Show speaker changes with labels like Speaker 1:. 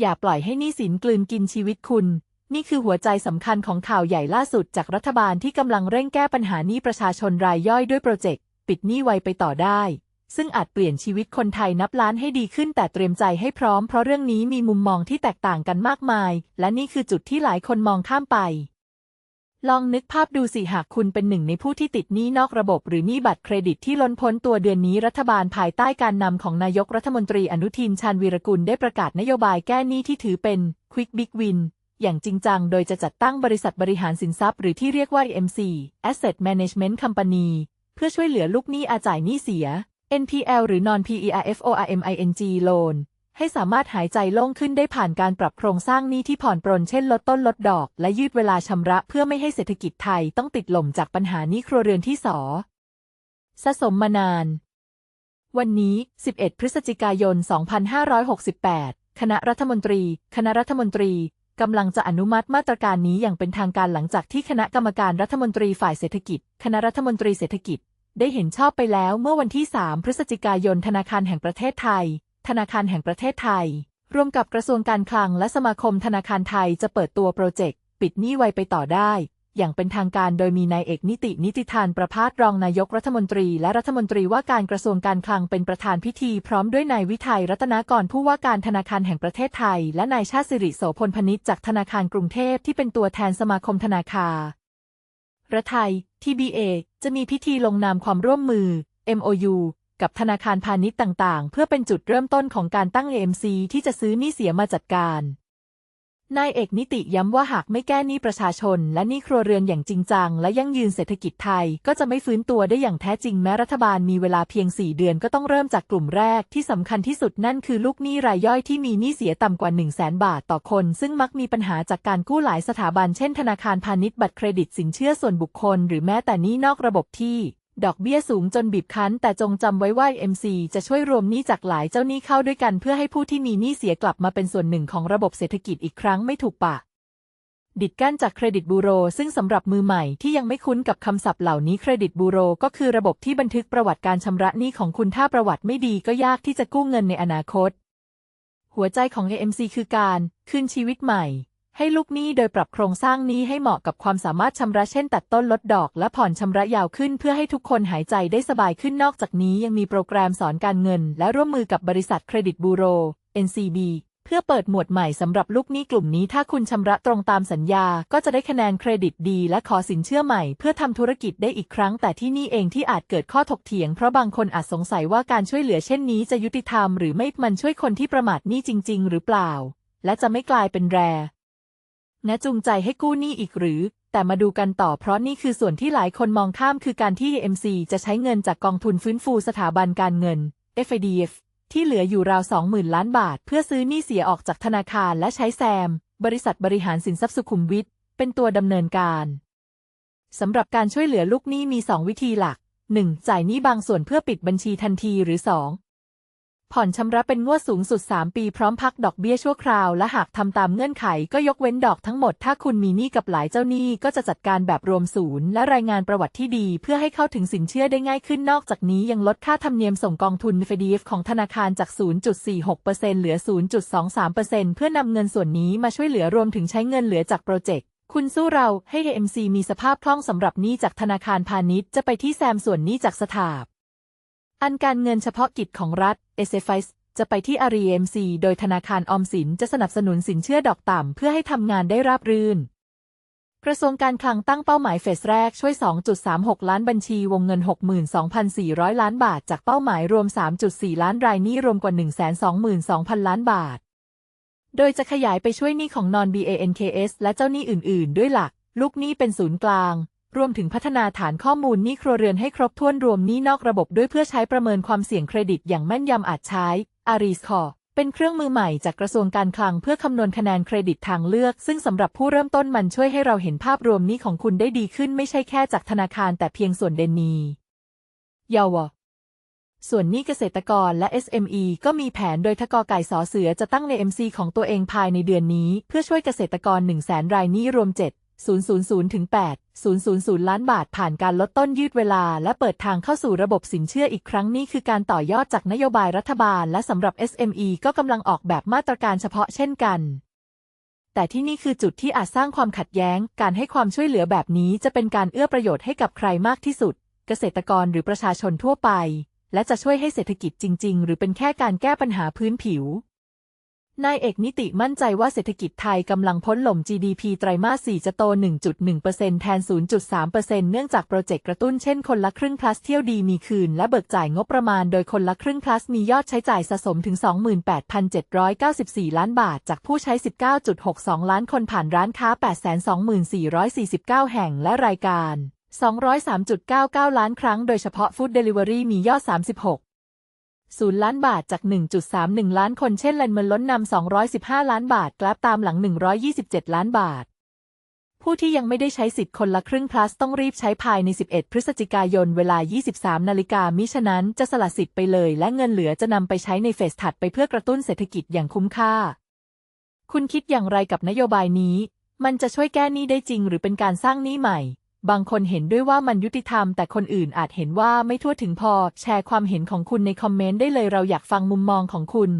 Speaker 1: อย่าปล่อยให้หนี้สินกลืนกินชีวิตคุณ นี่คือหัวใจสำคัญของข่าวใหญ่ล่าสุดจากรัฐบาลที่กำลังเร่งแก้ปัญหาหนี้ประชาชนรายย่อยด้วยโปรเจกต์ปิดหนี้ไวไปต่อได้ ซึ่งอาจเปลี่ยนชีวิตคนไทยนับล้านให้ดีขึ้น แต่เตรียมใจให้พร้อมเพราะเรื่องนี้มีมุมมองที่แตกต่างกันมากมาย และนี่คือจุดที่หลายคนมองข้ามไป ลองนึกภาพดูสิหากคุณเป็นหนึ่งในผู้ที่ติดหนี้นอกระบบ หรือหนี้บัตรเครดิตที่ล้นพ้นตัวเดือนนี้รัฐบาลภายใต้การนำของนายกรัฐมนตรีอนุทินชาญวีรกุลได้ประกาศนโยบายแก้หนี้ที่ถือเป็น Quick Big Win อย่างจริงจัง โดยจะจัดตั้งบริษัทบริหารสินทรัพย์ หรือที่เรียกว่า MC Asset Management Company เพื่อช่วยเหลือลูกหนี้อาจ่ายหนี้เสีย NPL หรือ Non PERFORMING Loan ให้สามารถหายใจโล่งขึ้นได้ผ่านการปรับโครงสร้างหนี้ที่ผ่อนปรนเช่นลดต้นลดดอก และยืดเวลาชำระเพื่อไม่ให้เศรษฐกิจไทยต้องติดหล่มจากปัญหานี้ครัวเรือนที่สอสะสมมานาน วันนี้ 11 พฤศจิกายน 2568 คณะรัฐมนตรี คณะรัฐมนตรีกำลังจะอนุมัติมาตรการนี้อย่างเป็นทางการหลังจากที่คณะกรรมการรัฐมนตรีฝ่ายเศรษฐกิจ คณะรัฐมนตรีเศรษฐกิจ ได้เห็นชอบไปแล้วเมื่อวันที่ 3 พฤศจิกายนธนาคารแห่งประเทศไทย ธนาคารแห่งประเทศไทย ร่วมกับกระทรวงการคลังและสมาคมธนาคารไทยจะเปิดตัวโปรเจกต์ ปิดหนี้ไวไปต่อได้ อย่างเป็นทางการโดยมีนายเอกนิตินิติธานประพาสรองนายกรัฐมนตรี และรัฐมนตรีว่าการกระทรวงการคลังเป็นประธานพิธีพร้อมด้วยนายวิทัยรัตนากรผู้ว่าการธนาคารแห่งประเทศไทย และนายชาติสิริโสพลพนิษฐ์จากธนาคารกรุงเทพที่เป็นตัวแทนสมาคมธนาคารรัฐไทย TBA จะมีพิธีลงนามความร่วมมือ MOU กับธนาคารพาณิชย์ต่างๆ เพื่อเป็นจุดเริ่มต้นของการตั้ง AMC ที่จะซื้อหนี้เสียมาจัดการ นายเอกนิติย้ำว่าหากไม่แก้หนี้ประชาชน และหนี้ครัวเรือนอย่างจริงจัง และยั่งยืนเศรษฐกิจไทย ก็จะไม่ฟื้นตัวได้อย่างแท้จริงแม้รัฐบาลมีเวลาเพียง 4 เดือนก็ต้องเริ่มจากกลุ่มแรกที่สำคัญที่สุดนั่นคือลูกหนี้รายย่อยที่มีหนี้เสียต่ำกว่า 1 0 0 0 0แบาทต่อคน ซึ่งมักมีปัญหาจากการกู้หลายสถาบันเช่นธนาคารพาณิชย์บัตรเครดิตสินเชื่อส่วนบุคคล หรือแม้แต่หนี้นอกระบบที่ ดอกเบี้ยสูงจนบีบคั้น แต่จงจำไว้ว่า MC จะช่วยรวมหนี้จากหลายเจ้าหนี้เข้าด้วยกันเพื่อให้ผู้ที่มีหนี้เสียกลับมาเป็นส่วนหนึ่งของระบบเศรษฐกิจอีกครั้งไม่ถูกปะดิดกั้นจากเครดิตบูโร ซึ่งสำหรับมือใหม่ที่ยังไม่คุ้นกับคำศัพท์เหล่านี้เครดิตบูโร ก็คือระบบที่บันทึกประวัติการชำระหนี้ของคุณถ้าประวัติไม่ดีก็ยากที่จะกู้เงินในอนาคต หัวใจของ AMC คือการ คืนชีวิตใหม่ ให้ลูกหนี้โดยปรับโครงสร้างนี้ให้เหมาะกับความสามารถชำระเช่น ตัดต้นลดดอกและผ่อนชำระยาวขึ้นเพื่อให้ทุกคนหายใจได้สบายขึ้นนอกจากนี้ยังมีโปรแกรมสอนการเงิน และร่วมมือกับบริษัทเครดิตบูโร NCB เพื่อเปิดหมวดใหม่สำหรับลูกหนี้กลุ่มนี้ ถ้าคุณชำระตรงตามสัญญา ก็จะได้คะแนนเครดิตดี และขอสินเชื่อใหม่เพื่อทำธุรกิจได้อีกครั้ง แต่ที่นี่เองที่อาจเกิดข้อถกเถียงเพราะบางคนอาจสงสัยว่าการช่วยเหลือเช่นนี้จะยุติธรรมหรือไม่มันช่วยคนที่ประมาทหนี้จริง ๆ หรือเปล่า และจะไม่กลายเป็นแร นะจูงใจให้กู้หนี้อีกหรือ แต่มาดูกันต่อเพราะนี่คือส่วนที่หลายคนมองข้ามคือการที่ AMC จะใช้เงินจากกองทุนฟื้นฟูสถาบันการเงิน FIDF ที่เหลืออยู่ราว 20,000 ล้านบาท เพื่อซื้อหนี้เสียออกจากธนาคารและใช้แซม บริษัทบริหารสินทรัพย์สุขุมวิทเป็นตัวดำเนินการสำหรับการช่วยเหลือลูกหนี้มี 2 วิธีหลัก 1. จ่ายหนี้บางส่วนเพื่อปิดบัญชีทันทีหรือ 2. ผ่อนชำระเป็นงวดสูงสุด 3 ปีพร้อมพักดอกเบี้ยชั่วคราว และหากทำตามเงื่อนไขก็ยกเว้นดอกทั้งหมด ถ้าคุณมีหนี้กับหลายเจ้าหนี้ก็จะจัดการแบบรวมศูนย์ และรายงานประวัติที่ดี เพื่อให้เข้าถึงสินเชื่อได้ง่ายขึ้นนอกจากนี้ยังลดค่าธรรมเนียมส่งกองทุน FDF ของธนาคารจาก 0.46%เหลือ 0.23%เพื่อนำเงินส่วนนี้มาช่วยเหลือรวมถึงใช้เงินเหลือจากโปรเจกต์คุณสู้เราให้ AMC มีสภาพคล่องสำหรับหนี้จากธนาคารพาณิชย์จะไปที่แซมส่วนหนี้จากสถาบ อันการเงินเฉพาะกิจของรัฐ s f i จะไปที่ REMC โดยธนาคารออมสินจะสนับสนุนสินเชื่อดอกต่ำเพื่อให้ทำงานได้ราบรื่น กระทรวงการคลังตั้งเป้าหมายเฟสแรกช่วย 2.36 ล้านบัญชีวงเงิน 62,400 ล้านบาท จากเป้าหมายรวม 3.4 ล้านรายหนี้รวมกว่า 122,000 ล้านบาท โดยจะขยายไปช่วยหนี้ของนอน BANKS และเจ้าหนี้อื่น ๆ ด้วยหลัก ลูกหนี้เป็นศูนย์กลาง รวมถึงพัฒนาฐานข้อมูลหนี้ครัวเรือนให้ครบถ้วนรวมหนี้นอกระบบด้วยเพื่อใช้ประเมินความเสี่ยงเครดิตอย่างแม่นยำอาจใช้อารีสคอเป็นเครื่องมือใหม่จากกระทรวงการคลังเพื่อคำนวณคะแนนเครดิตทางเลือก ซึ่งสำหรับผู้เริ่มต้นมันช่วยให้เราเห็นภาพรวมนี้ของคุณได้ดีขึ้นไม่ใช่แค่จากธนาคารแต่เพียงส่วนเดนนีเยาวส่วนนี้เกษตรกรและ SME ก็มีแผนโดยทกไก่สอเสือจะตั้งใน MC ของตัวเองภายในเดือนนี้ เพื่อช่วยเกษตรกร 1 0 0 0 0แสนรายนี้รวม 7 000ถึง8 000 ล้านบาทผ่านการลดต้นยืดเวลา และเปิดทางเข้าสู่ระบบสินเชื่ออีกครั้งนี่คือการต่อยอดจากนโยบายรัฐบาล และสำหรับ SME ก็กำลังออกแบบมาตรการเฉพาะเช่นกันแต่ที่นี่คือจุดที่อาจสร้างความขัดแย้ง การให้ความช่วยเหลือแบบนี้จะเป็นการเอื้อประโยชน์ให้กับใครมากที่สุด เกษตรกรหรือประชาชนทั่วไป และจะช่วยให้เศรษฐกิจจริง ๆ หรือเป็นแค่การแก้ปัญหาพื้นผิว นายเอกนิติมั่นใจว่าเศรษฐกิจไทยกำลังพ้นหล่ม GDP ไตรมาส 4 จะโต 1.1%แทน 0.3%เนื่องจากโปรเจกต์กระตุ้นเช่นคนละครึ่ง plus เที่ยวดีมีคืน และเบิกจ่ายงบประมาณโดยคนละครึ่ง plus มียอดใช้จ่ายสะสมถึง 28,794 ล้านบาท จากผู้ใช้ 19.62 ล้านคนผ่านร้านค้า 824,449 แห่งและรายการ 203.99 ล้านครั้ง โดยเฉพาะฟู้ดเดลิเวอรี่มียอด 36 ศูนย์ล้านบาทจาก 1.31 ล้านคนเช่นแลนเมนล้นนำ215 ล้านบาทกราฟตามหลัง 127 ล้านบาท ผู้ที่ยังไม่ได้ใช้สิทธิ์คนละครึ่ง plus ต้องรีบใช้ภายใน 11 พฤศจิกายนเวลา 23 นาฬิกามิฉะนั้นจะสละสิทธิ์ไปเลย และเงินเหลือจะนำไปใช้ในเฟสถัดไปเพื่อกระตุ้นเศรษฐกิจอย่างคุ้มค่า คุณคิดอย่างไรกับนโยบายนี้ มันจะช่วยแก้หนี้ได้จริง หรือเป็นการสร้างหนี้ใหม่ บางคนเห็นด้วยว่ามันยุติธรรม แต่คนอื่นอาจเห็นว่าไม่ทั่วถึงพอ แชร์ความเห็นของคุณในคอมเมนต์ได้เลยเราอยากฟังมุมมองของคุณ